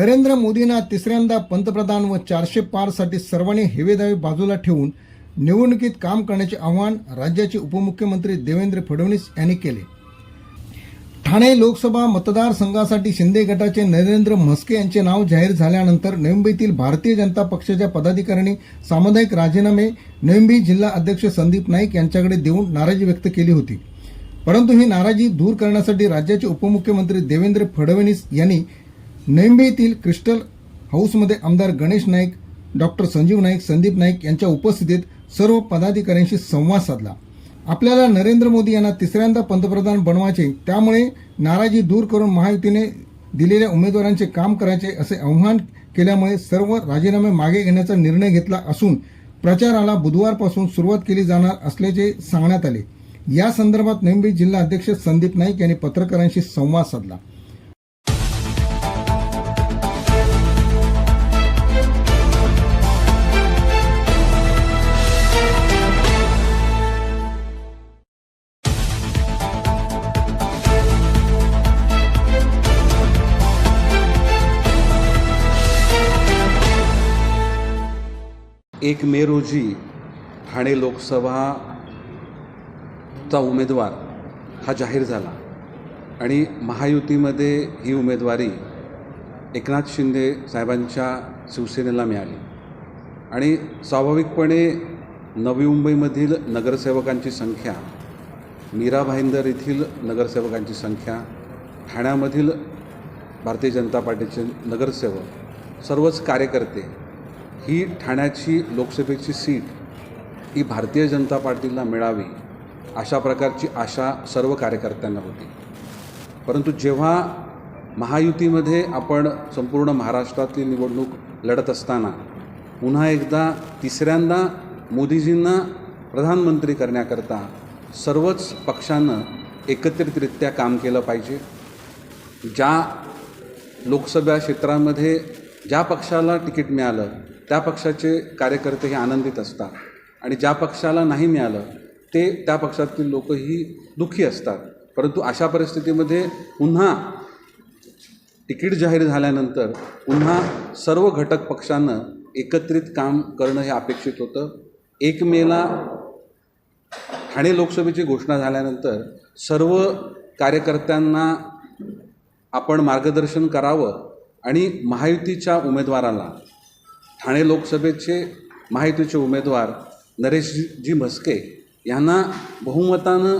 नरेंद्र मोदींना तिसऱ्यांदा पंतप्रधान व चारशे पारसाठी सर्वांनी हेवेदावे बाजूला ठेवून निवडणुकीत काम करण्याचे आवाहन राज्याचे उपमुख्यमंत्री देवेंद्र फडणवीस यांनी केले. ठाणे लोकसभा मतदारसंघासाठी शिंदे गटाचे नरेंद्र म्हस्के यांचे नाव जाहीर झाल्यानंतर नवी भारतीय जनता पक्षाच्या पदाधिकाऱ्यांनी सामुदायिक राजीनामे नवी जिल्हा अध्यक्ष संदीप नाईक यांच्याकडे देऊन नाराजी व्यक्त केली होती. परंतु ही नाराजी दूर करण्यासाठी राज्याचे उपमुख्यमंत्री देवेंद्र फडणवीस यांनी नेंबेतील क्रिस्टल हाऊसमध्ये आमदार गणेश नाईक डॉक्टर संजीव नाईक संदीप नाईक यांच्या उपस्थितीत सर्व पदाधिकाऱ्यांशी संवाद साधला. आपल्याला नरेंद्र मोदी यांना तिसऱ्यांदा पंतप्रधान बनवायचे त्यामुळे नाराजी दूर करून महायुतीने दिलेल्या उमेदवारांचे काम करायचे असे आव्हान केल्यामुळे सर्व राजीनामे मागे घेण्याचा निर्णय घेतला असून प्रचाराला बुधवारपासून सुरुवात केली जाणार असल्याचे सांगण्यात आले. या संदर्भात नवी जिल्हा अध्यक्ष संदीप नाईक यांनी पत्रकारांशी संवाद साधला. एक मे रोजी ठाणे लोकसभाचा उमेदवार हा जाहीर झाला आणि महायुतीमध्ये ही उमेदवारी एकनाथ शिंदे साहेबांच्या शिवसेनेला मिळाली. आणि स्वाभाविकपणे नवी मुंबईमधील नगरसेवकांची संख्या मीरा भाईंदर येथील नगरसेवकांची संख्या ठाण्यामधील भारतीय जनता पार्टीचे नगरसेवक सर्वच कार्यकर्ते ही ठाण्याची लोकसभेची सीट ही भारतीय जनता पार्टीला मिळावी अशा प्रकारची आशा सर्व कार्यकर्त्यांना होती. परंतु जेव्हा महायुतीमध्ये आपण संपूर्ण महाराष्ट्रातली निवडणूक लढत असताना पुन्हा एकदा तिसऱ्यांदा मोदीजींना प्रधानमंत्री करण्याकरता सर्वच पक्षानं एकत्रितरित्या काम केलं पाहिजे. ज्या लोकसभा क्षेत्रामध्ये ज्या पक्षाला तिकीट मिळालं त्या पक्षाचे कार्यकर्ते हे आनंदित असतात आणि ज्या पक्षाला नाही मिळालं ते त्या पक्षातील लोकही दुःखी असतात. परंतु अशा परिस्थितीमध्ये पुन्हा तिकीट जाहीर झाल्यानंतर पुन्हा सर्व घटक पक्षानं एकत्रित काम करणं हे अपेक्षित होतं. एक मेला ठाणे लोकसभेची घोषणा झाल्यानंतर सर्व कार्यकर्त्यांना आपण मार्गदर्शन करावं आणि महायुतीच्या उमेदवाराला ठाणे लोकसभेचे महायुतीचे उमेदवार नरेशजी म्हस्के यांना बहुमतानं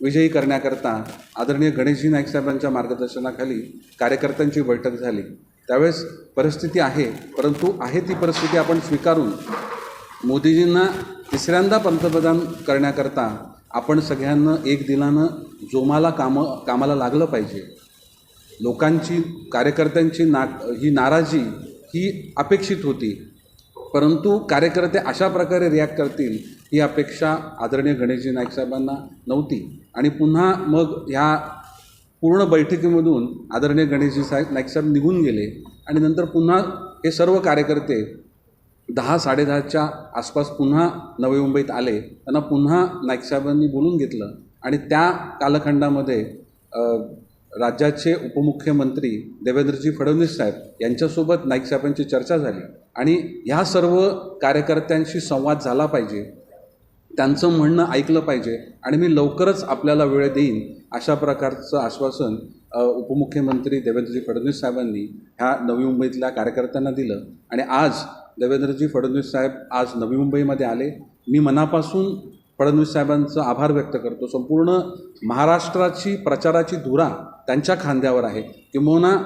विजयी करण्याकरता आदरणीय गणेशजी नाईक साहेबांच्या मार्गदर्शनाखाली कार्यकर्त्यांची बैठक झाली. त्यावेळेस परिस्थिती आहे परंतु आहे ती परिस्थिती आपण स्वीकारून मोदीजींना तिसऱ्यांदा पंतप्रधान करण्याकरता आपण सगळ्यांना एक दिलानं जोमाला कामं कामाला लागलं पाहिजे. लोकांची कार्यकर्त्यांची ना ही नाराजी ही अपेक्षित होती. परंतु कार्यकर्ते अशा प्रकारे रिॲक्ट करतील ही अपेक्षा आदरणीय गणेशजी नाईक साहेबांना नव्हती. आणि पुन्हा मग ह्या पूर्ण बैठकीमधून आदरणीय गणेशजी साहेब नाईक साहेब निघून गेले. आणि नंतर पुन्हा हे सर्व कार्यकर्ते दहा साडेदहाच्या आसपास पुन्हा नवी मुंबईत आले. त्यांना पुन्हा नाईक साहेबांनी बोलून घेतलं. आणि त्या कालखंडामध्ये राज्याचे उपमुख्यमंत्री देवेंद्रजी फडणवीस साहेब यांच्यासोबत नाईक साहेबांची चर्चा झाली. आणि ह्या सर्व कार्यकर्त्यांशी संवाद झाला पाहिजे त्यांचं म्हणणं ऐकलं पाहिजे आणि मी लवकरच आपल्याला वेळ देईन अशा प्रकारचं आश्वासन उपमुख्यमंत्री देवेंद्रजी फडणवीस साहेबांनी ह्या नवी मुंबईतल्या कार्यकर्त्यांना दिलं. आणि आज देवेंद्रजी फडणवीस साहेब आज नवी मुंबईमध्ये आले. मी मनापासून फडणवीस साहेबांचं आभार व्यक्त करतो. संपूर्ण महाराष्ट्राची प्रचाराची धुरा त्यांच्या खांद्यावर आहे. किंबहुना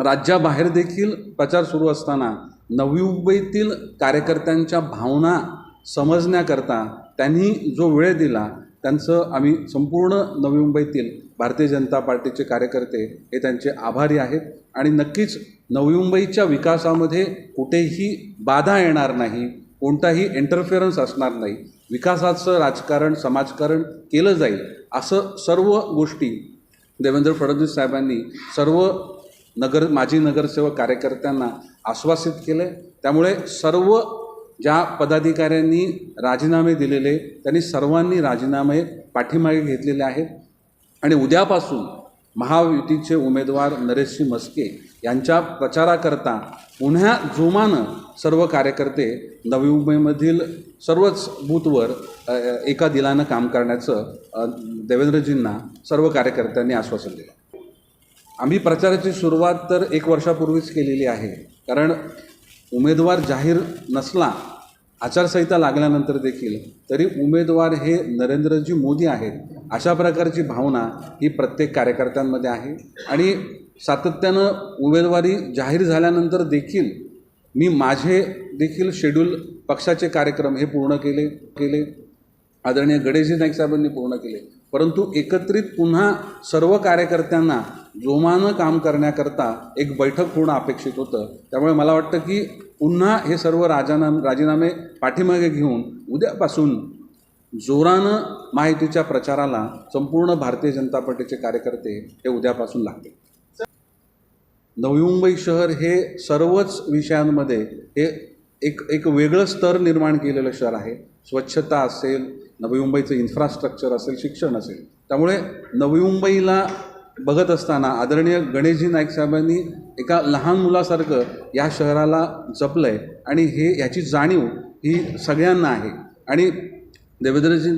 राज्याबाहेर देखील प्रचार सुरू असताना नवी मुंबईतील कार्यकर्त्यांच्या भावना समजण्याकरता त्यांनी जो वेळ दिला त्यांचं आम्ही संपूर्ण नवी मुंबईतील भारतीय जनता पार्टीचे कार्यकर्ते हे त्यांचे आभारी आहेत. आणि नक्कीच नवी मुंबईच्या विकासामध्ये कुठेही बाधा येणार नाही कोणताही इंटरफेरन्स असणार नाही. विकासाचं राजकारण समाजकारण केलं जाईल असं सर्व गोष्टी देवेंद्र फडणवीस साहेबांनी सर्व नगर माजी नगरसेवक कार्यकर्त्यांना आश्वासित केलं. आहे त्यामुळे सर्व ज्या पदाधिकाऱ्यांनी राजीनामे दिलेले त्यांनी सर्वांनी राजीनामे पाठीमागे घेतलेले आहेत. आणि उद्यापासून महायुतीचे उमेदवार नरेशजी मस्के यांच्या प्रचाराकरता पुन्हा जोमानं सर्व कार्यकर्ते नवी मुंबईमधील सर्वच बूथवर एका दिलानं काम करण्याचं देवेंद्रजींना सर्व कार्यकर्त्यांनी आश्वासन दिलं. आम्ही प्रचाराची सुरुवात तर एक वर्षापूर्वीच केलेली आहे. कारण उमेदवार जाहीर नसला आचारसंहिता लागल्यानंतर देखील तरी उमेदवार हे नरेंद्रजी मोदी आहेत. अशा प्रकारची भावना ही प्रत्येक कार्यकर्त्यांमध्ये आहे. आणि सातत्यानं उमेदवारी जाहीर झाल्यानंतर देखील मी माझे देखील शेड्यूल पक्षाचे कार्यक्रम हे पूर्ण केले केले. आदरणीय गणेशजी नाईक साहेबांनी पूर्ण केले. परंतु एकत्रित पुन्हा सर्व कार्यकर्त्यांना जोमानं काम करण्याकरता एक बैठक होणं अपेक्षित होतं. त्यामुळे मला वाटतं की पुन्हा हे सर्व राजानाम राजीनामे पाठीमागे घेऊन उद्यापासून जोरानं माहितीच्या प्रचाराला संपूर्ण भारतीय जनता पार्टीचे कार्यकर्ते हे उद्यापासून लागतील नवी मुंबई शहर हे सर्वच विषयांमध्ये हे एक एक वेगळं स्तर निर्माण केलेलं शहर आहे. स्वच्छता असेल नवी मुंबईचं इन्फ्रास्ट्रक्चर असेल शिक्षण असेल. त्यामुळे नवी मुंबईला बघत असताना आदरणीय गणेशजी नाईक साहेबांनी एका लहान मुलासारखं या शहराला जपलं आहे आणि हे याची जाणीव ही सगळ्यांना आहे. आणि देवेंद्रजी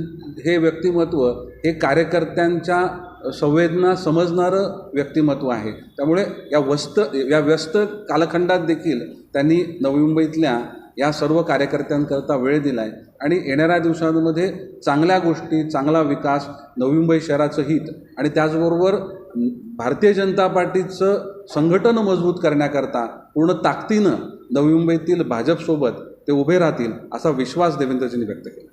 हे व्यक्तिमत्व हे कार्यकर्त्यांच्या संवेदना समजणारं व्यक्तिमत्व आहे. त्यामुळे या वस्त या व्यस्त कालखंडात देखील त्यांनी नवी मुंबईतल्या या सर्व कार्यकर्त्यांकरता वेळ दिला आहे आणि येणाऱ्या दिवसांमध्ये चांगल्या गोष्टी चांगला विकास नवी मुंबई शहराचं हित आणि त्याचबरोबर भारतीय जनता पार्टीचं संघटन मजबूत करण्याकरता पूर्ण ताकदीनं नवी मुंबईतील भाजपसोबत ते उभे राहतील असा विश्वास देवेंद्रजींनी व्यक्त केला.